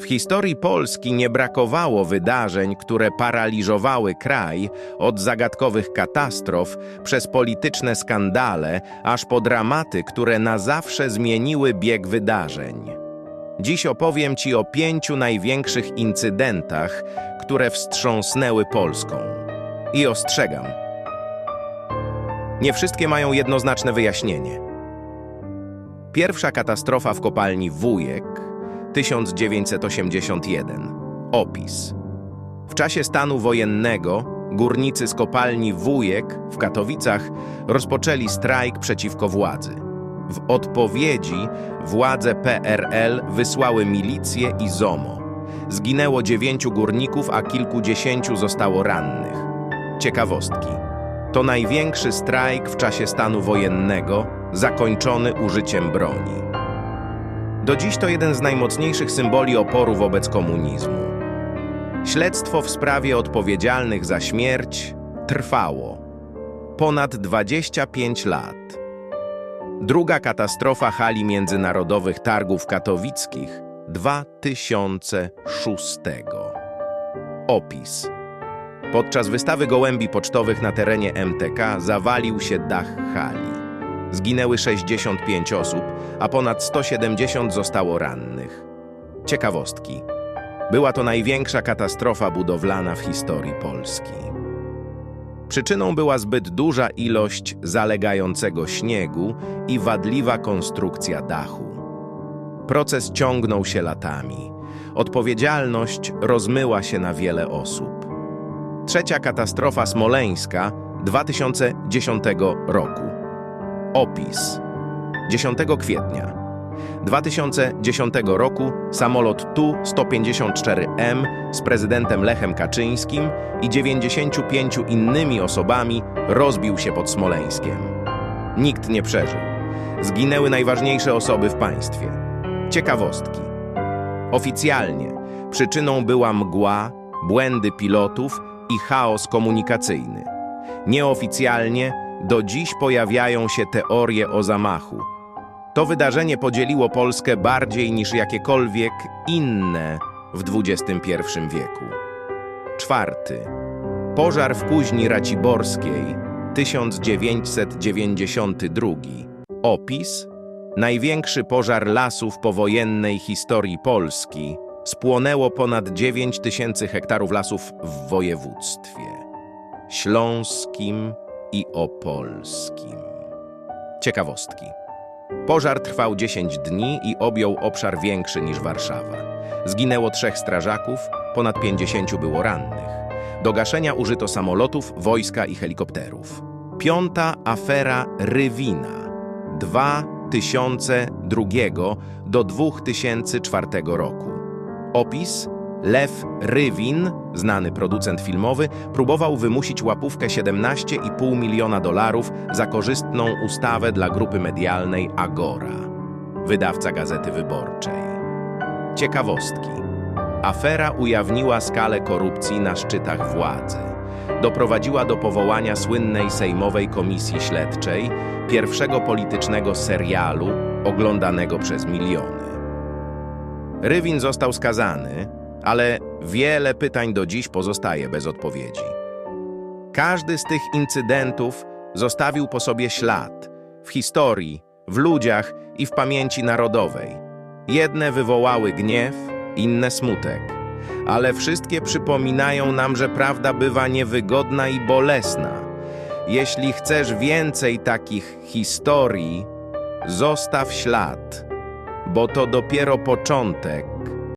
W historii Polski nie brakowało wydarzeń, które paraliżowały kraj od zagadkowych katastrof przez polityczne skandale, aż po dramaty, które na zawsze zmieniły bieg wydarzeń. Dziś opowiem Ci o pięciu największych incydentach, które wstrząsnęły Polską. I ostrzegam. Nie wszystkie mają jednoznaczne wyjaśnienie. Pierwsza katastrofa w kopalni Wujek 1981. Opis. W czasie stanu wojennego górnicy z kopalni Wujek w Katowicach rozpoczęli strajk przeciwko władzy. W odpowiedzi władze PRL wysłały milicję i ZOMO. Zginęło dziewięciu górników, a kilkudziesięciu zostało rannych. Ciekawostki. To największy strajk w czasie stanu wojennego, zakończony użyciem broni. Do dziś to jeden z najmocniejszych symboli oporu wobec komunizmu. Śledztwo w sprawie odpowiedzialnych za śmierć trwało ponad 25 lat. Druga katastrofa hali międzynarodowych targów katowickich 2006. Opis. Podczas wystawy gołębi pocztowych na terenie MTK zawalił się dach hali. Zginęły 65 osób, a ponad 170 zostało rannych. Ciekawostki. Była to największa katastrofa budowlana w historii Polski. Przyczyną była zbyt duża ilość zalegającego śniegu i wadliwa konstrukcja dachu. Proces ciągnął się latami. Odpowiedzialność rozmyła się na wiele osób. Trzecia katastrofa smoleńska 2010 roku. Opis. 10 kwietnia 2010 roku samolot Tu-154M z prezydentem Lechem Kaczyńskim i 95 innymi osobami rozbił się pod Smoleńskiem. Nikt nie przeżył. Zginęły najważniejsze osoby w państwie. Ciekawostki. Oficjalnie przyczyną była mgła, błędy pilotów i chaos komunikacyjny. Nieoficjalnie do dziś pojawiają się teorie o zamachu. To wydarzenie podzieliło Polskę bardziej niż jakiekolwiek inne w XXI wieku. Czwarty. Pożar w Kuźni Raciborskiej 1992. Opis. Największy pożar lasów powojennej historii Polski. Spłonęło ponad 9 tysięcy hektarów lasów w województwie śląskim i opolskim. Ciekawostki. Pożar trwał 10 dni i objął obszar większy niż Warszawa. Zginęło trzech strażaków, ponad 50 było rannych. Do gaszenia użyto samolotów, wojska i helikopterów. Piąta afera Rywina 2002 do 2004 roku. Opis Lew Rywin, znany producent filmowy, próbował wymusić łapówkę 17,5 miliona dolarów za korzystną ustawę dla grupy medialnej Agora, wydawca Gazety Wyborczej. Ciekawostki. Afera ujawniła skalę korupcji na szczytach władzy. Doprowadziła do powołania słynnej Sejmowej Komisji Śledczej, pierwszego politycznego serialu oglądanego przez miliony. Rywin został skazany, ale wiele pytań do dziś pozostaje bez odpowiedzi. Każdy z tych incydentów zostawił po sobie ślad w historii, w ludziach i w pamięci narodowej. Jedne wywołały gniew, inne smutek, ale wszystkie przypominają nam, że prawda bywa niewygodna i bolesna. Jeśli chcesz więcej takich historii, zostaw ślad, bo to dopiero początek